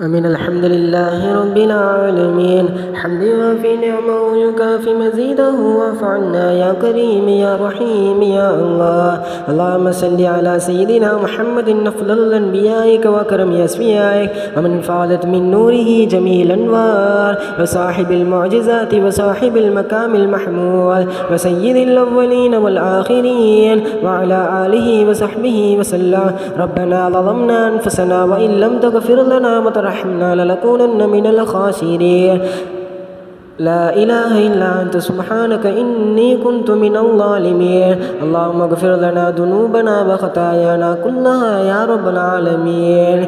أمين الحمد لله رب العالمين. حمد وفي نعمه ويكافي مزيده واعف عنا يا كريم يا رحيم يا الله. اللهم صل على سيدنا محمد أفضل الأنبيائك وكرم أسفيائك ومن فعلت من نوره جميع الأنوار وصاحب المعجزات وصاحب المكام المحمود وسيد الأولين والآخرين. وعلى آله وصحبه وسلم. ربنا ظلمنا أنفسنا وإن لم تغفر لنا وترحمنا لنكونن من الخاسرين. لا إله إلا أنت سبحانك إني كنت من الظالمين. اللهم اغفر لنا ذنوبنا وخطايانا كلها يا رب العالمين.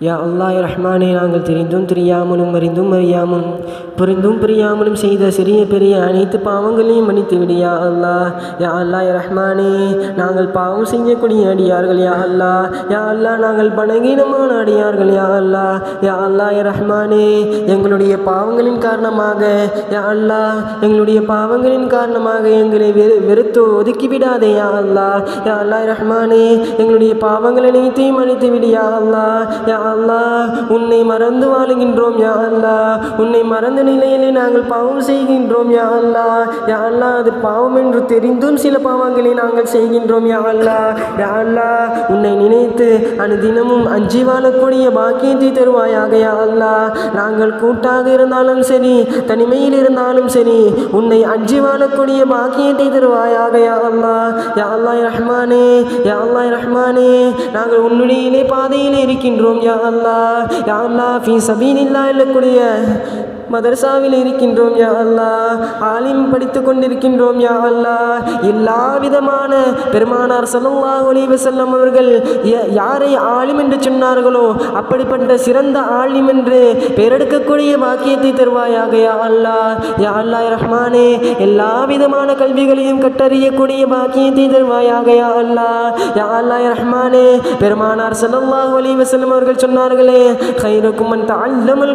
யா அல்லாஹ் ரஹ்மானே நாங்கள் தெரிந்தும் தெரியாமலும் அறிந்தும் அறியாமலும் புரிந்தும் புரியாமலும் செய்த சிறிய பெரிய அனைத்து பாவங்களையும் மன்னித்து விடு யா அல்லாஹ். யா அல்லாஹ் ரஹ்மானே நாங்கள் பாவம் செய்யக்கூடிய அடியார்கள் யா அல்லாஹ். யா அல்லாஹ் நாங்கள் பணகீனமான அடியார்கள் யா அல்லாஹ். யா அல்லாஹ் ரஹ்மானே எங்களுடைய பாவங்களின் காரணமாக யா அல்லாஹ் எங்களுடைய பாவங்களின் காரணமாக எங்களை வெறு வெறுத்து ஒதுக்கிவிடாதே யா அல்லாஹ். யா அல்லாஹ் ரஹ்மானே எங்களுடைய பாவங்கள் அனைத்தையும் மன்னித்து விடு யா அல்லாஹ். யா அல்லா உன்னை மறந்து வாழுகின்றோம் யா அல்லா உன்னை மறந்த நிலையிலே நாங்கள் பாவம் செய்கின்றோம் யா அல்லா யா அல்லா அது பாவம் என்று தெரிந்தும் சில பாவங்களை நாங்கள் செய்கின்றோம் யா அல்லா யா அல்லா உன்னை நினைத்து அனுதினமும் அஞ்சி வாழக்கூடிய பாக்கியத்தை தருவாயாக யா அல்லா நாங்கள் கூட்டாக இருந்தாலும் சரி தனிமையில் இருந்தாலும் சரி உன்னை அஞ்சி வாழக்கூடிய பாக்கியத்தை தருவாயாக யா அல்லா யா அல்லாஹ் ரஹ்மானே யா அல்லாஹ் ரஹ்மானே. நாங்கள் உன்னுடைய பாதையில் இருக்கின்றோம் யா அல்லாஹ் யா அல்லாஹ் ஃபீ சபீனில்லா இல்லக்கூடிய மதர்சாவில் இருக்கின்றோம் யா அல்லா ஆலிம் படித்து கொண்டிருக்கின்றோம் யா அல்லாஹ். எல்லா விதமான பெருமானார் ஸல்லல்லாஹு அலைஹி செல்லம் அவர்கள் யாரை ஆலிம் என்று சொன்னார்களோ அப்படிப்பட்ட சிறந்த ஆலிம் என்று பெயரெடுக்கக்கூடிய பாக்கியத்தை தருவாயாக யா அல்லா யா அல்லா ரஹ்மானே எல்லா விதமான கல்விகளையும் கட்டறியக்கூடிய பாக்கியத்தை தருவாயாக யா அல்லா யா அல்லா ரஹ்மானே பெருமானார் ஸல்லல்லாஹு அலைஹி வஸல்லம் அவர்கள் சொன்னார்களே கைருக்கும் அல்லமல் தஅல்லமல்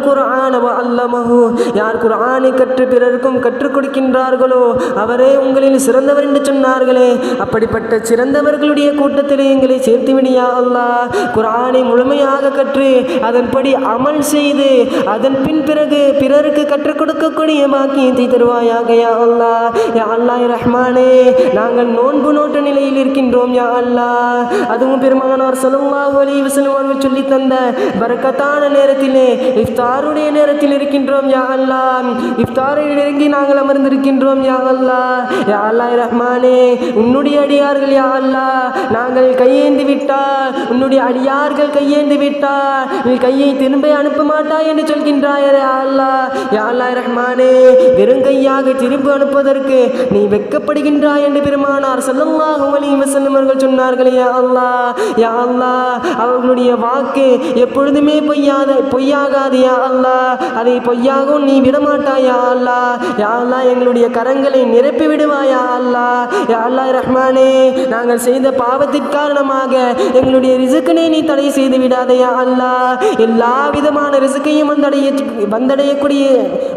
அல்லமஹூ யார் குரானை கற்று பிறருக்கும் கற்றுக் கொடுக்கின்றார்களோ அவரே உங்களில் சிறந்தவர் என்று சொன்னார்களே. அப்படிப்பட்ட சிறந்தவர்களுடைய கூட்டத்திலே எங்களை சேர்த்து விடியா அல்லாஹ். முழுமையாக கற்று அதன்படி அமல் செய்து அதன் பின் பிறகு பிறருக்கு கற்றுக் கொடுக்கக்கூடிய பாக்கியத்தை தருவாயாக யா அல்லாஹ். யா அல்லாஹ் ரஹ்மானே நாங்கள் நோன்பு நோட்ட நிலையில் இருக்கின்றோம் யா அல்லாஹ். அதுவும் பெருமானார் ஸல்லல்லாஹு அலைஹி வஸல்லம் அவர்கள் சொல்லி தந்த பரக்கத்தான நேரத்திலே இஃப்தாருடைய நேரத்தில் இருக்கின்றோம் யா அல்லாஹ். இஃப்தாரை நெருங்கி நாங்கள் அமர்ந்திருக்கின்றோம் யா அல்லாஹ். யா அல்லாஹ் ரஹ்மானே உன்னுடைய அடியார்கள் யா அல்லாஹ். நாங்கள் கையேந்தி விட்டால் உன்னுடைய அடியார்கள் கையேந்தி விட்டால் நீ கையை திரும்ப அனுப்ப மாட்டாய் என்று சொல்கின்றாய் யா அல்லாஹ். யா ரஹ்மானே வெறும் கையாக திரும்ப அனுப்புவதற்கு நீ வெக்கப்படுகின்றாய் என்று பெருமானார் ஸல்லல்லாஹு அலைஹி அவர்கள் சொன்னார்கள் யா அல்லாஹ். யா அல்லாஹ் அவர்களுடைய வாக்கு எப்பொழுதுமே பொய்யாத பொய்யாகாது யா அல்லா அதை பொய்யாகவும் நீ விடமாட்டாய் அல்லா அல்லாஹ் எங்களுடைய கரங்களை நிரப்பி விடுவாயா அல்லாஹ்? யாழ்லா அல்லாஹ் ரஹ்மானே நாங்கள் செய்த பாவத்தின் காரணமாக எங்களுடைய ரிசுக்கினை நீ தடை செய்து விடாதே யா அல்லாஹ்? எல்லா விதமான ரிசுக்கையும் வந்தடைய வந்தடையக்கூடிய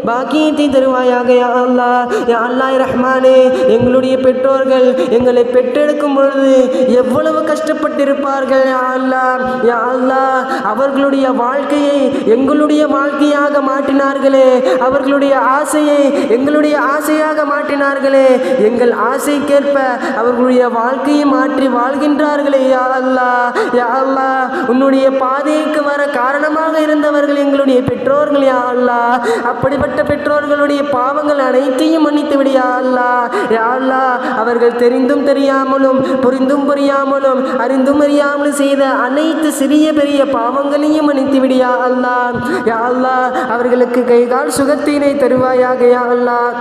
பாக்கியத்தை தருவாயாக யா அல்லா யா அல்லாஹ் ரஹ்மானே எங்களுடைய பெற்றோர்கள் எங்களை பெற்றெடுக்கும் பொழுது எவ்வளவு கஷ்டப்பட்டிருப்பார்கள் யா அல்லா யா அல்லாஹ் அவர்களுடைய வாழ்க்கையை எங்களுடைய வாழ்க்கையாக மாற்றினார்களே அவர்களுடைய ஆசையை எங்களுடைய ஆசையாக மாற்றினார்களே. எங்கள் ஆசைக்கேற்ப அவர்களுடைய வாழ்க்கையை மாற்றி வாழ்கின்றார்களே. யா அல்லாஹ் யா அல்லாஹ் உன்னுடைய பாதைக்கு வர காரணமாக இருந்தவர்கள் எங்களுடைய பெற்றோர்கள் யா அல்லாஹ் அப்படிப்பட்ட பெற்றோர்களுடைய பாவங்கள் அனைத்தையும் மன்னித்து விடியா அல்லாஹ் யா அல்லாஹ் அவர்கள் தெரிந்தும் தெரியாமலும் புரிந்தும் புரியாமலும் அறிந்தும் அறியாமலும் செய்த அனைத்து சிறிய பெரிய பாவங்களையும் மன்னித்து விடியா அல்லா. அல்லாஹ் யா அல்லாஹ் அவர்களுக்கு கை செய்தால் சுகத்தினை தருவாயாக யா அல்லாஹ்.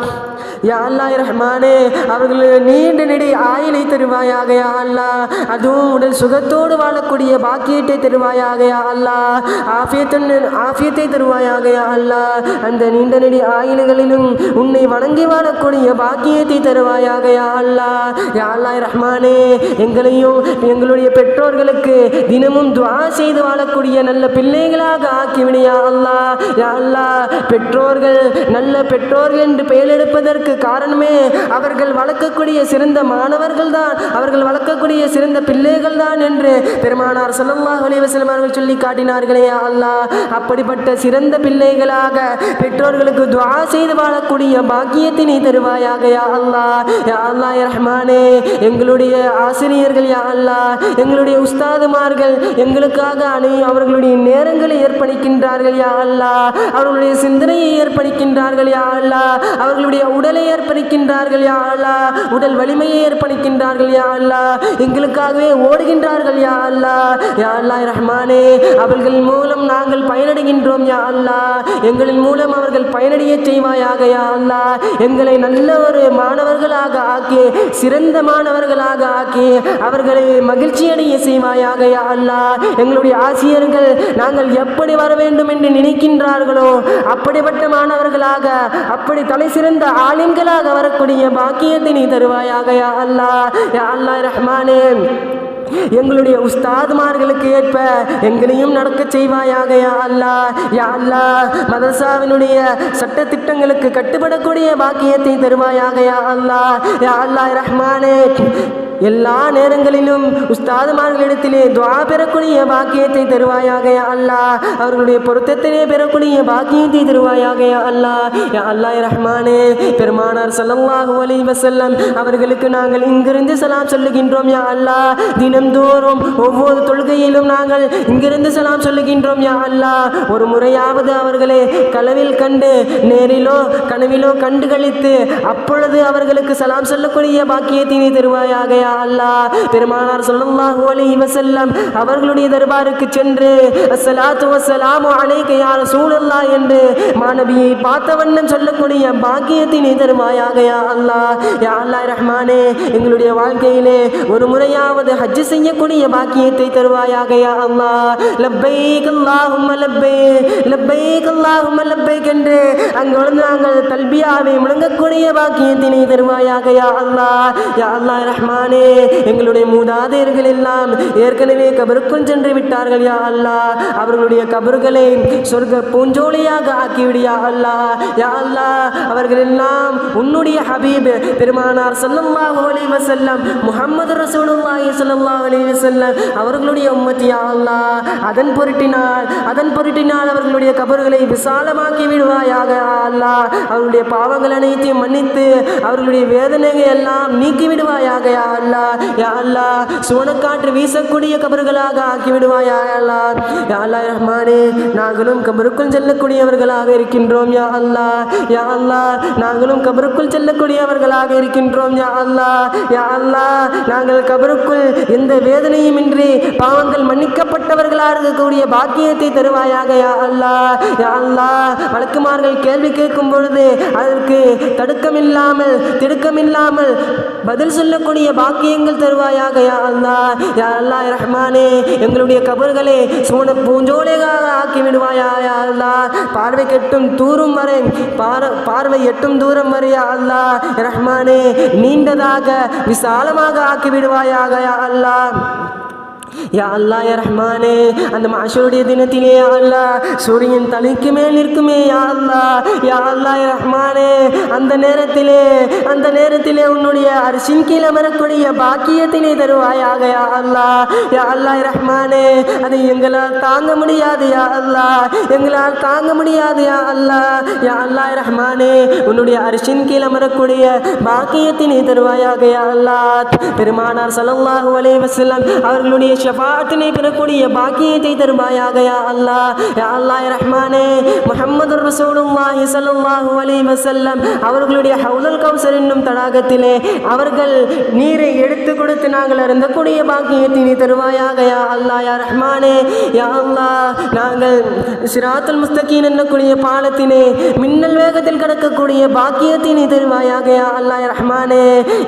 யா அல்லாஹ் ரஹ்மானே அவர்களுக்கு நீண்ட நெடி ஆயிலை தருவாயாக யா அல்லாஹ். அதுவும் உடல் சுகத்தோடு வாழக்கூடிய பாக்கியத்தை தருவாயாக யா அல்லாஹ். ஆஃபியத்தன் ஆஃபியத்தை தருவாயாக யா அல்லாஹ். அந்த நீண்ட நெடி ஆயில்களிலும் உன்னை வணங்கி வாழக்கூடிய பாக்கியத்தை தருவாயாக யா அல்லாஹ். யா அல்லாஹ் ரஹ்மானே எங்களையும் எங்களுடைய பெற்றோர்களுக்கு தினமும் துவா செய்து வாழக்கூடிய நல்ல பிள்ளைகளாக ஆக்கிவிடு யா அல்லாஹ். யா அல்லாஹ் பெற்றோர்கள் நல்ல பெற்றோர்கள் என்று பெயர் எடுப்பதற்கு காரணமே அவர்கள் வளர்க்கக்கூடிய சிறந்த மாணவர்கள் தான் அவர்கள் வளர்க்கக்கூடிய சிறந்த பிள்ளைகள் தான் என்று பெருமானார் ஸல்லல்லாஹு அலைஹி அவர்கள் சொல்லி காட்டினார்களே யா அல்லாஹ். அப்படிப்பட்ட சிறந்த பிள்ளைகளாக பெற்றோர்களுக்கு துவா செய்து வாழக்கூடிய பாக்கியத்தினை தருவாயாக யா அல்லாஹ். யா அல்லா ரஹ்மானே எங்களுடைய ஆசிரியர்கள் யா அல்லாஹ். எங்களுடைய உஸ்தாதுமார்கள் எங்களுக்காக அணி அவர்களுடைய நேரங்களை ஏற்படுகின்றார்கள் யா அல்லா அவர்களுடைய சிந்தனையை ஏற்படுகின்றார்கள் யா அல்லா. அவர்களுடைய உடலை ஏற்படுகின்றார்கள் யா அல்லா. உடல் வலிமையை ஏற்படுகின்றார்கள் யா அல்லா. எங்களுக்காகவே ஓடுகின்றார்கள் யா அல்லா. யா அல்லா ரஹ்மானே அவர்கள் மூலம் நாங்கள் பயனடைகின்றோம் யா அல்லா. எங்களின் மூலம் அவர்கள் பயனடைய செய்வாயாக யா அல்லா. எங்களை நல்ல ஒரு மாணவர்களாக ஆக்கி சிறந்த மாணவர்களாக ஆக்கி அவர்களை மகிழ்ச்சி அடைய செய்வாயாக யா அல்லா. எங்களுடைய ஆசிரியர்கள் நாங்கள் எப்படி வர வேண்டும் என்று நினைக்கின்றார்களோ அப்படிப்பட்ட மாணவர்களாக அப்படி தலை சிறந்த ஆலிம்களாக வரக்கூடிய பாக்கியத்தை நீ தருவாயாக யா அல்லாஹ் யா அல்லாஹ் ரஹ்மானே. எங்களுடைய உஸ்தாதுமார்களுக்கு ஏற்ப எங்களையும் நடக்க செய்வாயாக யா யா அல்லாஹ் மதரசாவினுடைய சட்ட திட்டங்களுக்கு கட்டுப்படக்கூடிய பாக்கியத்தை தருவாயாக யா யா அல்லாஹ் ரஹ்மானே. எல்லா நேரங்களிலும் உஸ்தாதுமார்களிடத்திலே துவா பெறக்கூடிய பாக்கியத்தை தருவாயாக அல்லா. அல்லாஹ் அவர்களுடைய பொருத்தத்திலே பெறக்கூடிய பாக்கியத்தை தருவாயாக அல்லா. அல்லாஹ் அல்லாஹ் ரஹ்மானே பெருமானார் சல்லாஹு அலி வசல்லம் அவர்களுக்கு நாங்கள் இங்கிருந்து சலாம் சொல்லுகின்றோம் யா அல்லாஹ் தினம்தோறும் ஒவ்வொரு தொழுகையிலும் நாங்கள் இங்கிருந்து சலாம் சொல்லுகின்றோம் யா அல்லாஹ் ஒரு முறையாவது அவர்களை கனவில் கண்டு நேரிலோ கனவிலோ கண்டு கழித்து அப்பொழுது அவர்களுக்கு சலாம் சொல்லக்கூடிய பாக்கியத்தினை தருவாயாக யா அல்லாஹ். பெருமானார் சொல்லல்லாஹு அலைஹி வஸல்லம் அவர்களுடைய தர்பாருக்கு சென்று அஸ்ஸலாத்து வஸ்ஸலாமு அலைக யா ரசூலல்லா என்று மாணவியை பார்த்த வண்ணம் சொல்லக்கூடிய பாக்கியத்தினை தருவாயாக யா அல்லா யா அல்லா ரஹ்மானே எங்களுடைய வாழ்க்கையிலே ஒரு முறையாவது ஹஜ்ஜு செய்யக்கூடிய பாக்கியத்தை தருவாயாக யா அல்லா லப்பைக் அல்லாஹும்ம லப்பைக் லப்பைக் அல்லாஹும்ம லப்பைக் என்று அங்கு வந்து நாங்கள் தல்பியாவை முழங்கக்கூடிய பாக்கியத்தினை தருவாயாக யா அல்லா யா அல்லா ரஹ்மானே எங்களுடைய மூதாதையர்கள் எல்லாம் ஏற்கனவே கபருக்குள் சென்று விட்டார்கள் யா அல்லாஹ். அவர்களுடைய கபர்களை சொர்க்க பூஞ்சோலியாக ஆக்கிவிடியா அல்லா அல்லாஹ். யா அல்லா அவர்கள் எல்லாம் உன்னுடைய ஹபீப் பெருமானார் ஸல்லல்லாஹு அலைஹி வஸல்லம் முஹம்மது ரசூலுல்லாஹி ஸல்லல்லாஹு அலைஹி வஸல்லம் அவர்களுடைய உம்மத்தி யா அல்லாஹ். அதன் பொருட்டினால் அதன் பொருட்டினால் அவர்களுடைய கபர்களை விசாலமாக்கி விடுவாயாக அல்லா அல்லாஹ். அவர்களுடைய பாவங்கள் அனைத்தையும் மன்னித்து அவர்களுடைய வேதனைகள் எல்லாம் நீக்கி விடுவாயாக அல்லா அல்லா யா அல்லா சுவனக்காற்று வீசக்கூடிய கபர்களாக ஆக்கிவிடுவா யா அல்லா யா ரஹ்மானே நாங்களும் கபருக்குள் செல்லக்கூடியவர்களாக இருக்கின்றோம் யா அல்லா யா அல்லா நாங்களும் கபருக்குள் செல்லக்கூடியவர்களாக இருக்கின்றோம் யா அல்லா யா அல்லா நாங்கள் கபருக்குள் எந்த வேதனையும் இன்றி பாவங்கள் மன்னிக்கப்பட்டவர்களாக இருக்கக்கூடிய பாக்கியத்தை தருவாயாக யா அல்லாஹ். யா அல்லா வழக்குமார்கள் கேள்வி கேட்கும் பொழுது அதற்கு தடுக்கமில்லாமல் திடுக்கமில்லாமல் பதில் சொல்லக்கூடிய பாக்கியங்கள் தருவாயாக யா அல்லாஹ். யா அல்லாஹ் ரஹ்மானே எங்களுடைய கபர்களை சூன பூஞ்சோலையாக ஆக்கி விடுவாயா யா அல்லாஹ். பார்வை கெட்டும் தூரும் வரை பார பார்வை எட்டும் தூரம் வரை யா அல்லாஹ். ரஹ்மானே நீண்டதாக விசாலமாக ஆக்கி விடுவாயாக யா அல்லாஹ். யா அல்லா யா ரஹ்மானே அந்த மாஷருடைய தினத்திலே யா அல்லா சூரியன் தலைக்கு மேல் இருக்குமே யா அல்லா யா அல்லா யா ரஹ்மானே அந்த நேரத்திலே அந்த நேரத்திலே உன்னுடைய அரிசின் கீழே வரக்கூடிய பாக்கியத்தினை தருவாயாக யா அல்லா யா அல்லா யா ரஹ்மானே அதை எங்களால் தாங்க முடியாது யா அல்லா எங்களால் தாங்க முடியாது யா அல்லா யா அல்லா ரஹ்மானே உன்னுடைய அரிசின் கீழே வரக்கூடிய பாக்கியத்தினை தருவாயாக யா அல்லா பெருமானார் சலல்லாஹு அலைவசல்லம் அவர்களுடைய அவர்களுடைய ஷஃபாத்தினை பெறக்கூடிய பாக்கியத்தை தருவாயாக யா அல்லாஹ் யா அல்லாஹ் யா ரஹ்மானே முகமது ரசூலுல்லாஹி ஸல்லல்லாஹு அலைஹி வஸல்லம் அவர்களுடைய ஹவுலல் கௌசர் என்னும் தடாகத்திலே அவர்கள் நீரை எடுத்து கொடுத்து நாங்கள் அருந்தக்கூடிய பாக்கியத்தினை தருவாயாக யா அல்லாஹ் யா ரஹ்மானே யா அல்லாஹ். நாங்கள் சிராத்துல் முஸ்தகீன் என்னக்கூடிய பாலத்தினே மின்னல் வேகத்தில் கடக்கக்கூடிய பாக்கியத்தினை தருவாயாக யா அல்லாஹ் யா ரஹ்மானே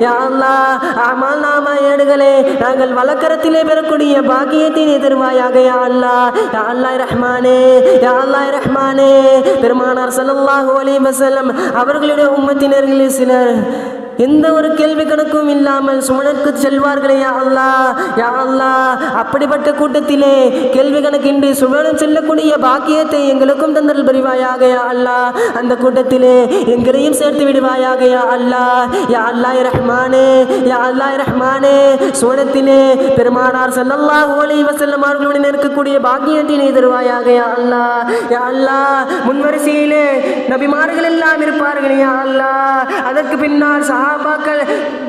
யா அல்லாஹ். அமால் நாமா ஏடுகளே நாங்கள் வழக்கரத்திலே பெறக்கூடிய பாக்கியத்தினை தருவாயாக யா அல்லாஹ். யா அல்லாஹ் ரஹ்மானே யா அல்லாஹ் ரஹ்மானே. பெருமானார் ஸல்லல்லாஹு அலைஹி வஸல்லம் அவர்களுடைய உம்மத்தினர்களில் சிலர் எந்த ஒரு கேள்வி கணக்கும் இல்லாமல் சுமனற்கு செல்வார்களே யா அல்லாஹ் யா அல்லா. அப்படிப்பட்ட கூட்டத்திலே கேள்வி கணக்கின்றி சுமணம் செல்லக்கூடிய பாக்கியத்தை எங்களுக்கும் தந்தல் புரிவாயாக யா அல்லாஹ் அந்த கூட்டத்திலே எங்களையும் சேர்த்து விடுவாயாக யா அல்லாஹ் யா அல்லாய் ரஹ்மானே யா அல்லாய் ரஹ்மானே. சுவனத்திலே பெருமானார் ஸல்லல்லாஹு ஓலை வசல்லம் அவர்களுடன் இருக்கக்கூடிய பாக்கியத்தை நீ தருவாயாக யா அல்லாஹ் யா அல்லா முன்வரிசையிலே நபிமார்கள் எல்லாம் இருப்பார்கள் யா அல்லா. அதற்கு பின்னால் சா சஹாபாக்கள்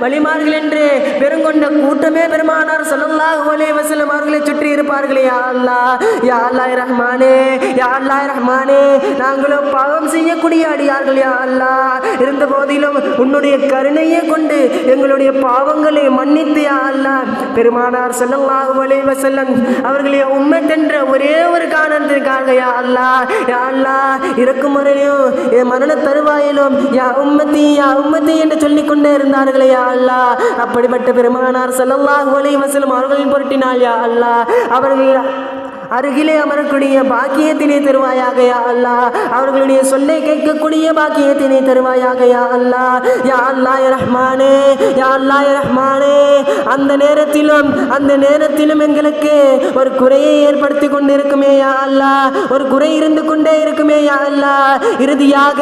வழிமார்கள் என்று பெரும் கொண்ட கூட்டமே பெருமானார் ஸல்லல்லாஹு அலைஹி வஸல்லம் அவர்களை சுற்றி இருப்பார்களே. யா அல்லாஹ் யா அல்லாஹ் ரஹ்மானே யா அல்லாஹ் ரஹ்மானே. நாங்களும் பாவம் செய்யக்கூடிய அடியார்கள் யா அல்லாஹ். இருந்த போதிலும் உன்னுடைய கருணையை கொண்டு எங்களுடைய பாவங்களை மன்னித்து யா அல்லாஹ். பெருமானார் ஸல்லல்லாஹு அலைஹி வஸல்லம் அவர்களை உம்மத் என்ற ஒரே ஒரு காரணத்திற்காக யா அல்லாஹ். யா அல்லாஹ் இருக்கும் வரையிலும் என் மரண தருவாயிலும் யா உம்மத்தி யா உம்மத்தி என்று சொல்லிக்கொண்டே இருந்தார்களே யா அல்லாஹ். அப்படிப்பட்ட பெருமா பெருமானார் ஸல்லல்லாஹு அலைஹி வஸல்லம் அவர்களின் பொருட்டினால் யா அல்லாஹ். அவர்கள் அருகிலே அமரக்கூடிய பாக்கியத்தினை தருவாயாகையா அல்லா அல்லாஹ். அவர்களுடைய சொல்லை கேட்கக்கூடிய பாக்கியத்தினை தருவாயாகையா அல்லா அல்லாஹ். யா அல்லாஹ் ரஹ்மானே. யா அல்லாஹ் ரஹ்மானே. அந்த நேரத்திலும் அந்த நேரத்திலும் எங்களுக்கு ஒரு குறையை ஏற்படுத்தி கொண்டிருக்குமே யா ஒரு குறை இருந்து கொண்டே இருக்குமே யா இறுதியாக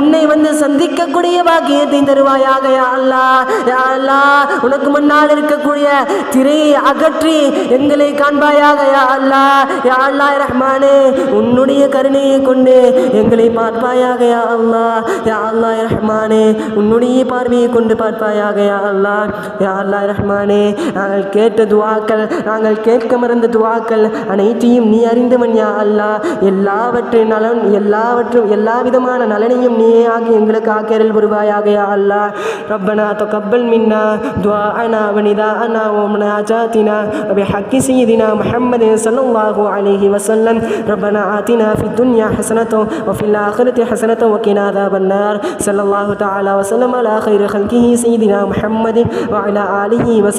உன்னை வந்து சந்திக்கக்கூடிய பாக்கியத்தை தருவாயாக யா அல்லாஹ் யா அல்லா உனக்கு முன்னால் இருக்கக்கூடிய திரையை அகற்றி எங்களை காண்பாயாக யா அல்லாஹ் யா அல்லா ரஹ்மானே உன்னுடைய கருணையை கொண்டு எங்களை பார்ப்பாயாக யா அல்லாஹ் யா அல்லா ரஹ்மானே உன்னுடைய பார்வையை கொண்டு பார்ப்பாயாக யா அல்லாஹ் யா அல்லாஹ் ரஹ்மானே நாங்கள் கேட்ட துவாக்கள் நாங்கள் கேட்க மறந்த துவாக்கள் அனைத்தையும் நீ அறிந்தவன் யா அல்லாஹ் எல்லாவற்றின் நலன் எல்லாவற்றும் எல்லா விதமான நலனையும் நீயே ஆகி எங்களுக்கு ஆக்கியரல் புரிவாயாக யா அல்லாஹ் ربنا تقبل منا دعاءنا ونداءنا ومناجاتنا وبحق سيدنا محمد صلى الله عليه وسلم ربنا آتنا في الدنيا حسنة وفي الآخرة حسنة وقنا عذاب النار صلى الله تعالى وسلم على خير خلقه سيدنا محمد وعلى آله